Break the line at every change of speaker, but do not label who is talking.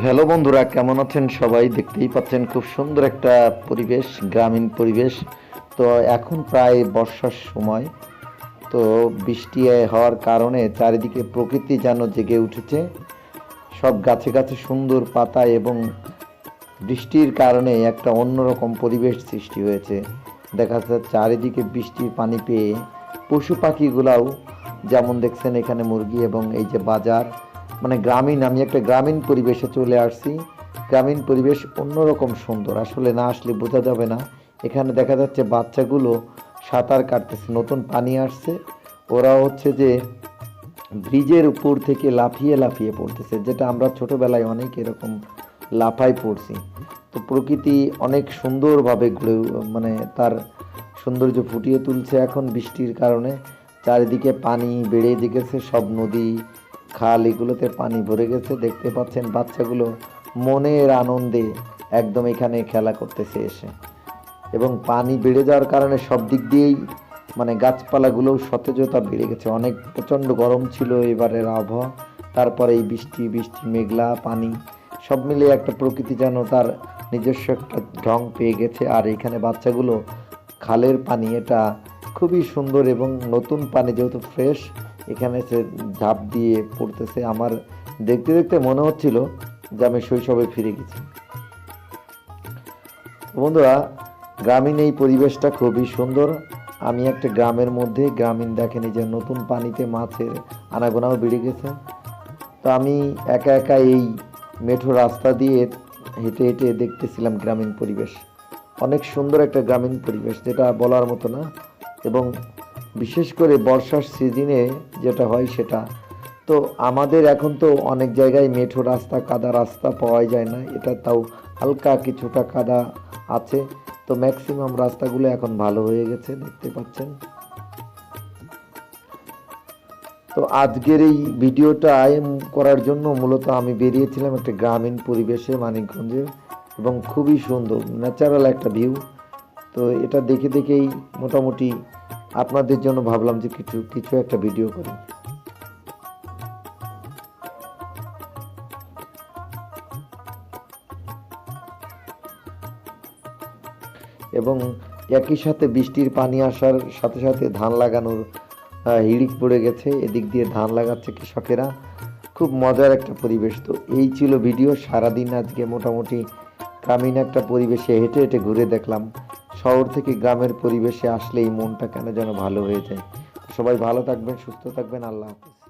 Hello বন্ধুরা, কেমন আছেন সবাই? দেখতেই পাচ্ছেন খুব সুন্দর একটা পরিবেশ, গ্রামীণ পরিবেশ। তো এখন প্রায় বর্ষার সময়, তো বৃষ্টি হওয়ার কারণে চারিদিকে প্রকৃতি যেন জেগে উঠেছে। সব গাছে গাছে সুন্দর পাতা এবং বৃষ্টির কারণে একটা অন্যরকম পরিবেশ সৃষ্টি হয়েছে। দেখা যাচ্ছে চারিদিকে বৃষ্টির পানি পেয়ে পশু পাখিগুলাও, যেমন দেখছেন এখানে মুরগি এবং এই যে বাজার মানে গ্রামীণ, আমি একটা গ্রামীণ পরিবেশে চলে আসছি। গ্রামীণ পরিবেশ অন্যরকম সুন্দর, আসলে না আসলে বোঝা যাবে না। এখানে দেখা যাচ্ছে বাচ্চাগুলো সাঁতার কাটতেছে, নতুন পানি আসছে। ওরা হচ্ছে যে ব্রিজের উপর থেকে লাফিয়ে লাফিয়ে পড়তেছে, যেটা আমরা ছোটবেলায় অনেক এরকম লাফাই পড়ছি। তো প্রকৃতি অনেক সুন্দরভাবে গড়ে মানে তার সৌন্দর্য ফুটিয়ে তুলছে এখন বৃষ্টির কারণে। চারিদিকে পানি বেড়ে গেছে, সব নদী খাল এগুলোতে পানি ভরে গেছে, দেখতে পাচ্ছেন বাচ্চাগুলো মনের আনন্দে একদম এখানে খেলা করতেছে এসে। এবং পানি বেড়ে যাওয়ার কারণে সব দিক দিয়েই মানে গাছপালাগুলোও সতেজতা বেড়ে গেছে। অনেক প্রচণ্ড গরম ছিল এবারের আবহাওয়া। তারপরে এই বৃষ্টি বৃষ্টি, মেঘলা, পানি, সব মিলিয়ে একটা প্রকৃতি যেন তার নিজস্ব একটা ঢং পেয়ে গেছে। আর এখানে বাচ্চাগুলো খালের পানি, এটা খুবই সুন্দর এবং নতুন পানি যেহেতু ফ্রেশ এখানে সে ঝাঁপ দিয়ে পড়তেছে। আমার দেখতে দেখতে মনে হচ্ছিল যে আমি শৈশবে ফিরে গেছি। বন্ধুরা, গ্রামীণ এই পরিবেশটা খুবই সুন্দর। আমি একটা গ্রামের মধ্যে, গ্রামীণ দেখেনি যে নতুন পানিতে মাছের আনাগোনাও বেড়ে গেছে। তো আমি একা একা এই মেঠো রাস্তা দিয়ে হেঁটে হেঁটে দেখতেছিলাম গ্রামীণ পরিবেশ। অনেক সুন্দর একটা গ্রামীণ পরিবেশ, যেটা বলার মতো না। এবং বিশেষ করে বর্ষার সিজনে যেটা হয় সেটা। তো আমাদের এখন তো অনেক জায়গায় মেঠো রাস্তা, কাদা রাস্তা পাওয়া যায় না। এটা তাও হালকা কিছুটা কাদা আছে। তো ম্যাক্সিমাম রাস্তাগুলো এখন ভালো হয়ে গেছে, দেখতে পাচ্ছেন। তো আজকের এই ভিডিওটা করার জন্য মূলত আমি বেরিয়েছিলাম একটা গ্রামীণ পরিবেশে মানিকগঞ্জে এবং খুবই সুন্দর ন্যাচারাল একটা ভিউ তো এটা দেখে দেখেই মোটামুটি আপনাদের জন্য ভাবলাম যে কিছু কিছু একটা ভিডিও করি। এবং একই সাথে বৃষ্টির পানি আসার সাথে সাথে ধান লাগানোর হিড়িক পড়ে গেছে। এদিক দিয়ে ধান লাগাচ্ছে কৃষকেরা। খুব মজার একটা পরিবেশ। তো এই ছিল ভিডিও সারাদিন আজকে মোটামুটি গ্রামীণ একটা পরিবেশে হেঁটে হেঁটে ঘুরে দেখলাম। শহর থেকে গ্রামের পরিবেশে আসলেই মনটা কেন যেন ভালো হয়ে যায়। সবাই ভালো থাকবেন, সুস্থ থাকবেন, আল্লাহ হাফিজ।